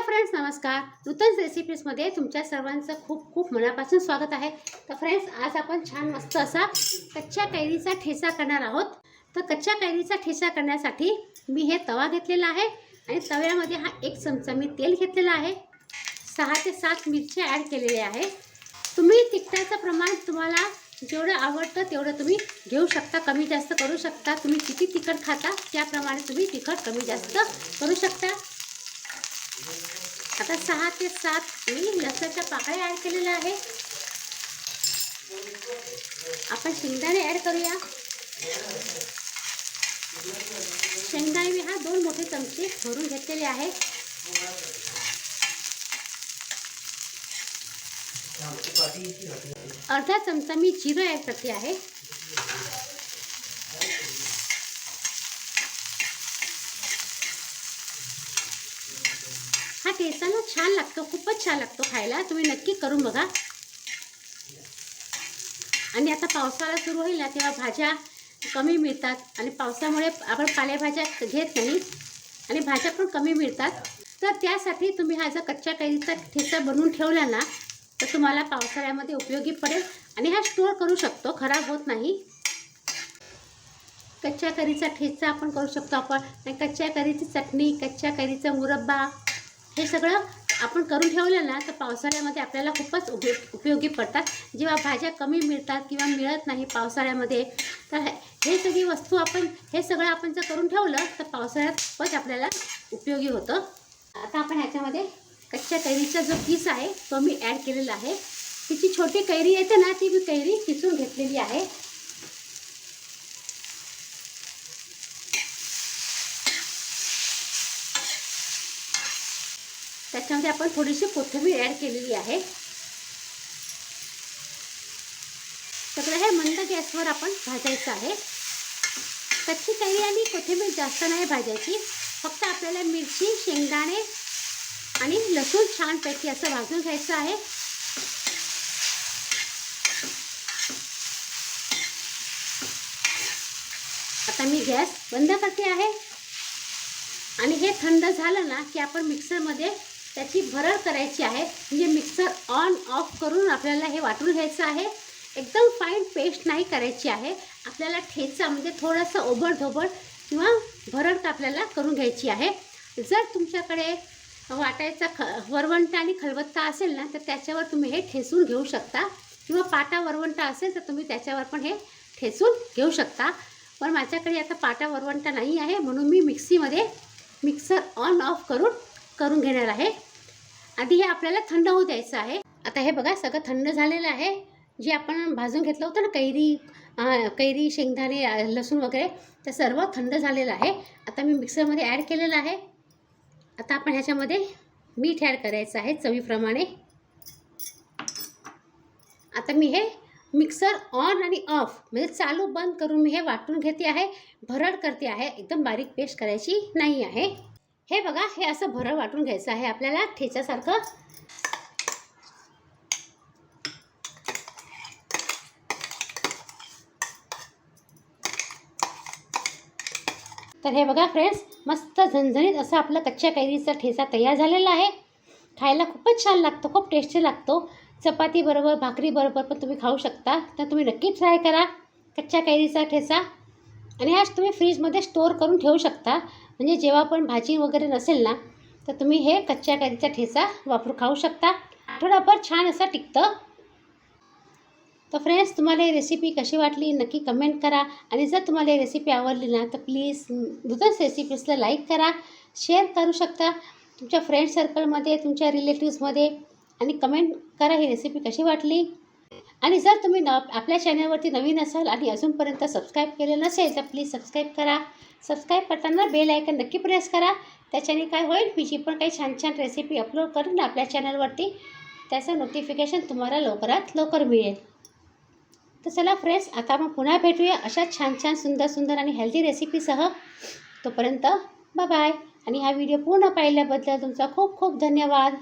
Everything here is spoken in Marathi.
हॅलो फ्रेंड्स नमस्कार. नूतन रेसिपीजमध्ये तुमच्या सर्वांचं खूप खूप मनापासून स्वागत आहे. तर फ्रेंड्स आज आपण छान मस्त असा कच्च्या कैरीचा ठेचा करणार आहोत. तर कच्च्या कैरीचा ठेचा करण्यासाठी मी हे तवा घेतलेला आहे आणि तव्यामध्ये हा एक चमचा मी तेल घेतलेला आहे. सहा ते सात मिरच्या ॲड केलेल्या आहे. तुम्ही तिखटाचं प्रमाण तुम्हाला जेवढं आवडतं तेवढं तुम्ही घेऊ शकता कमी जास्त करू शकता. तुम्ही किती तिखट खाता त्याप्रमाणे तुम्ही तिखट कमी जास्त करू शकता. आता सहा ते सात मी लसणाच्या पाकळ्या ॲड केलेल्या आहे आपण शेंगदाणे ॲड करूया. शेंगदाणे मी हा दोन मोठे चमचे भरून घेतलेले आहे अर्धा चमचा मी जिरं ॲड करते आहे. ठेचा ना छान लागतो खूपच छान लागतो खायला. तुम्ही नक्की करून बघा. आणि आता पावसाळा सुरू होईल ना तेव्हा भाज्या कमी मिळतात. आणि पावसामुळे आपण पालेभाज्या घेत नाही. आणि भाज्या पण कमी मिळतात. तर त्यासाठी तुम्ही हा जर कच्च्या कैरीचा ठेचा बनवून ठेवला ना तर तुम्हाला पावसाळ्यामध्ये उपयोगी पडेल. आणि हा स्टोअर करू शकतो खराब होत नाही. कच्च्या कैरीचा ठेचा आपण करू शकतो आपण. आणि कच्च्या कैरीची चटणी कच्च्या कैरीचा मुरब्बा हे सगळं आपण करून ठेवलं ना तर पावसाळ्यामध्ये आपल्याला खूपच उपयोग उपयोगी पडतात. जेव्हा भाज्या कमी मिळतात किंवा मिळत नाही पावसाळ्यामध्ये तर हे- हे सगळी वस्तू आपण हे सगळं आपण जर करून ठेवलं तर पावसाळ्यात खूपच आपल्याला उपयोगी होतं. आता आपण ह्याच्यामध्ये कच्च्या कैरीचा जो पीस आहे तो मी ॲड केलेला आहे. तिची छोटी कैरी येते ना ती मी कैरी किसून घेतलेली आहे. त्याच्यामध्ये आपण थोडीशी कोथिंबीर ॲड केलेली आहे. सगळं हे मंद गॅसवर आपण भाजायचं आहे. कच्ची कैरी आणि कोथिंबीर जास्त नाही भाजायची. फक्त आपल्याला मिरची शेंगदाणे आणि लसूण छानपैकी असं भाजून घ्यायचं आहे. आता मी गॅस बंद करते आहे. आणि हे थंड झालं ना की आपण मिक्सरमध्ये त्याची भरड करायची आहे. म्हणजे मिक्सर ऑन ऑफ करून आपल्याला हे वाटून घ्यायचं आहे. एकदम फाईन पेस्ट नाही करायची आहे. आपल्याला ठेचा म्हणजे थोडंसं ओबडधोबड किंवा भरड आपल्याला करून घ्यायची आहे. जर तुमच्याकडे वाटायचा ख वरवंटा आणि खलबत्ता असेल ना तर त्याच्यावर तुम्ही हे ठेचून घेऊ शकता. किंवा पाटा वरवंटा असेल तर तुम्ही त्याच्यावर पण हे ठेचून घेऊ शकता. पण माझ्याकडे आता पाटा वरवंटा नाही आहे म्हणून मी मिक्सीमध्ये मिक्सर ऑन ऑफ करून करून घेणार आहे. आधी हे आपल्याला थंड होऊ द्यायचं आहे. आता हे बघा सगळं थंड झालेलं आहे. जे आपण भाजून घेतलं होतं ना कैरी कैरी शेंगदाणे लसूण वगैरे ते सर्व थंड झालेलं आहे. आता मी मिक्सरमध्ये ॲड केलेलं आहे. आता आपण ह्याच्यामध्ये मीठ ॲड करायचं आहे चवीप्रमाणे. आता मी हे मिक्सर ऑन आणि ऑफ म्हणजे चालू बंद करून मी हे वाटून घेते आहे. भरड करते आहे. एकदम बारीक पेस्ट करायची नाही आहे. हे बघा हे असं भरं वाटून घ्यायचं आहे आपल्याला ठेच्यासारखं. तर हे बघा फ्रेंड्स मस्त झणझणीत असं आपलं कच्च्या कैरीचा ठेचा तयार झालेला आहे. खायला खूपच छान लागतो खूप टेस्टी लागतो. चपातीबरोबर भाकरीबरोबर पण तुम्ही खाऊ शकता. तर तुम्ही नक्की ट्राय करा कच्च्या कैरीचा ठेचा. आणि हा तुम्ही फ्रीजमध्ये स्टोअर करून ठेवू शकता. म्हणजे जेव्हा पण भाजी वगैरे नसेल ना तर तुम्ही हे कच्च्या कैरीचा ठेचा वापरून खाऊ शकता. आठवडाभर छान असं टिकतं. तर फ्रेंड्स तुम्हाला ही रेसिपी कशी वाटली नक्की कमेंट करा. आणि जर तुम्हाला ही रेसिपी आवडली ना तर प्लीज दुधच रेसिपीजला लाईक करा. शेअर करू शकता. तुमच्या फ्रेंड सर्कलमध्ये तुमच्या रिलेटिव्समध्ये आणि कमेंट करा ही रेसिपी कशी वाटली. आणि जर तुम्ही न आपल्या चॅनलवरती नवीन असाल आणि अजूनपर्यंत सबस्क्राईब केलं नसेल तर प्लीज सबस्क्राईब करा. सबस्क्राईब करताना बेल आयकन नक्की प्रेस करा. त्याच्याने काय होईल मी जी पण काही छान छान रेसिपी अपलोड करून ना आपल्या चॅनलवरती त्याचं नोटिफिकेशन तुम्हाला लवकरात लवकर मिळेल. तर चला फ्रेंड्स आता मग पुन्हा भेटूया अशा छान छान सुंदर सुंदर आणि हेल्दी रेसिपीसह तोपर्यंत बाय आणि हा व्हिडिओ पूर्ण पाहिल्याबद्दल तुमचा खूप खूप धन्यवाद.